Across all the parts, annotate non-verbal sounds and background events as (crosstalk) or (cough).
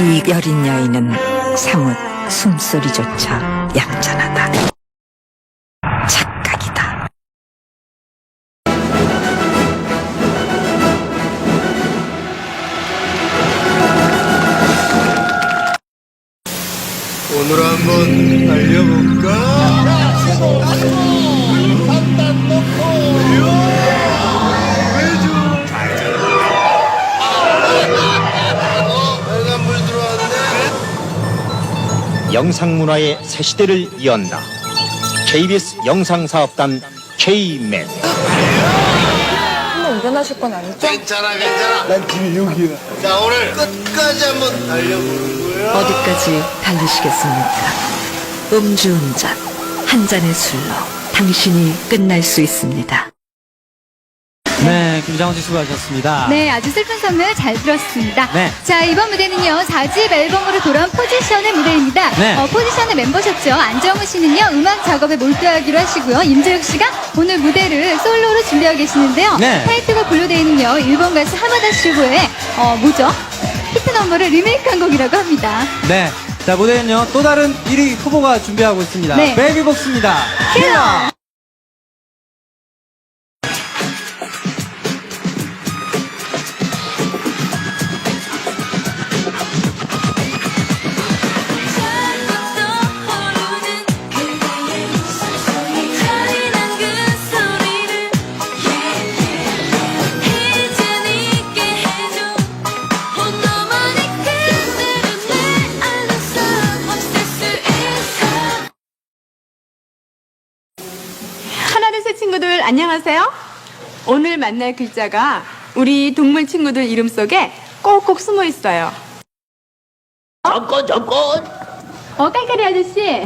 이 여린 여인은 사뭇 숨소리조차 얌전하다. 착각이다. 오늘 한번 달려볼까? 영상문화의 새 시대를 이언다. KBS 영상사업단 K맨. 한번 운전하실 건 아니죠? 괜찮아, 괜찮아. 난 집이 여기야. 자, 오늘 끝까지 한번 달려보는 거야. 어디까지 달리시겠습니까? 음주운전, 한 잔의 술로 당신이 끝날 수 있습니다. 네, 김장훈 씨 수고하셨습니다. 네, 아주 슬픈 선물 잘 들었습니다. 네. 자, 이번 무대는요, 4집 앨범으로 돌아온 포지션의 무대입니다. 네. 어, 포지션의 멤버셨죠. 안정우 씨는요, 음악 작업에 몰두하기로 하시고요. 임재욱 씨가 오늘 무대를 솔로로 준비하고 계시는데요. 네. 타이틀곡 블루데이는요, 일본 가수 하마다 슈고의, 어, 뭐죠? 히트 넘버를 리메이크한 곡이라고 합니다. 네. 자, 무대는요, 또 다른 1위 후보가 준비하고 있습니다. 네. 베이비복스입니다. 킬러! 친구들 안녕하세요. 오늘 만날 글자가 우리 동물 친구들 이름 속에 꼭꼭 숨어 있어요. 잠깐 잠깐 어, 깔깔이 아저씨.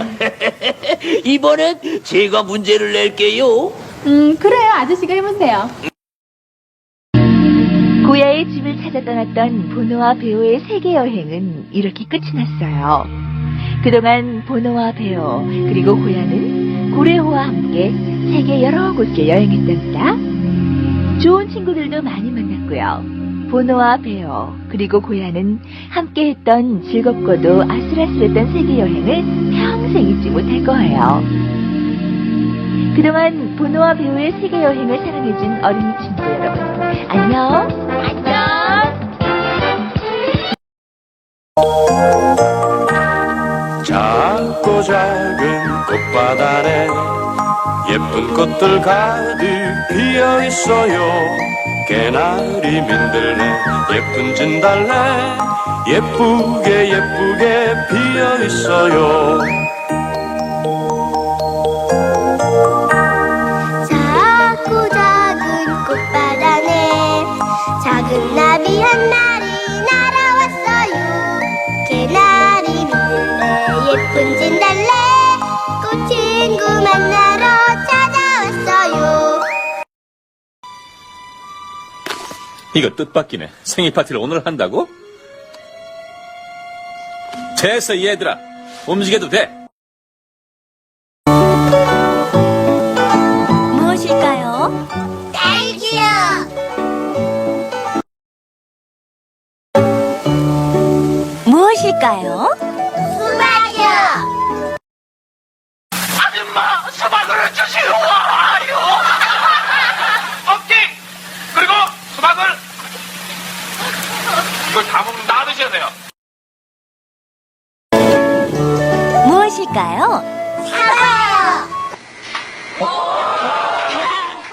(laughs) 이번엔 제가 문제를 낼게요 음, 그래요. 아저씨가 해보세요. 고야의 집을 찾아 떠났던 보노와 베오의 세계 여행은 이렇게 끝이 났어요. 그동안 보노와 베오 그리고 고야는 고래호와 함께 세계 여러 곳을 여행했답니다. 좋은 친구들도 많이 만났고요. 보노와 베오 그리고 고야는 함께했던 즐겁고도 아슬아슬했던 세계 여행을 평생 잊지 못할 거예요. 그동안 보노와 배우의 세계 여행을 사랑해준 어린이 친구 여러분. 안녕. 작고 작은 아래 예쁜 꽃들 가득 피어 있어요. 개나리 민들레 예쁜 진달래 예쁘게 예쁘게 피어 있어요. 작고 작은 안에 작은 나비 한마 이거 뜻밖이네 생일 파티를 오늘 한다고? 됐어 얘들아 움직여도 돼 무엇일까요? 딸기요. 무엇일까요? 무엇일까요? 사과요.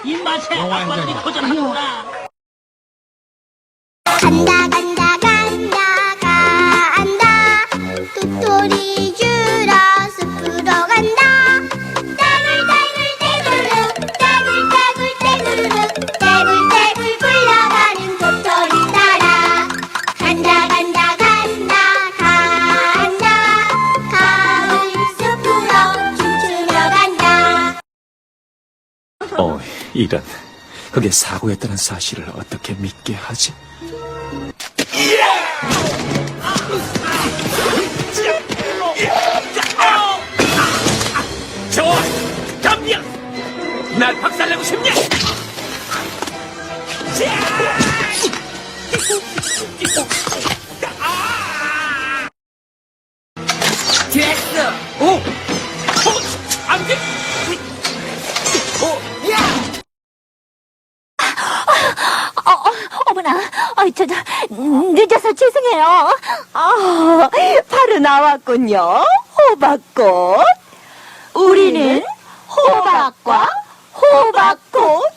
입맛에 아빠들이 도전하는구나 간다 이런 그게 사고였다는 사실을 어떻게 믿게 하지? 좋아 덤벼 날 박살내고 싶냐 어 아, 저, 저, 늦어서 죄송해요. 아, 바로 나왔군요. 호박꽃. 우리는 호박과 호박꽃.